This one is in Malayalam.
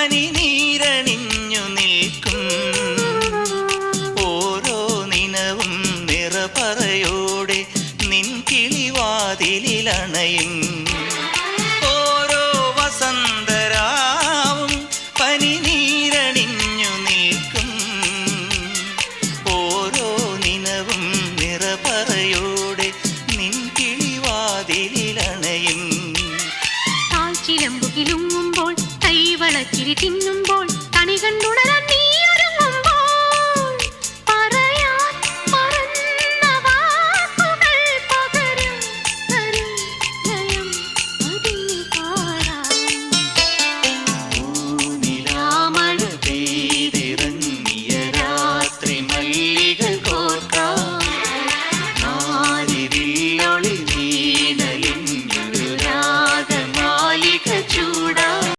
പനി നീരണിഞ്ഞു നിൽക്കും. ഓരോ നിനവും നിറപറയോടെ നിൻ കിളിവാതിലണയും തിന്നുമ്പോൾ കണി കണ്ടുണരാൻ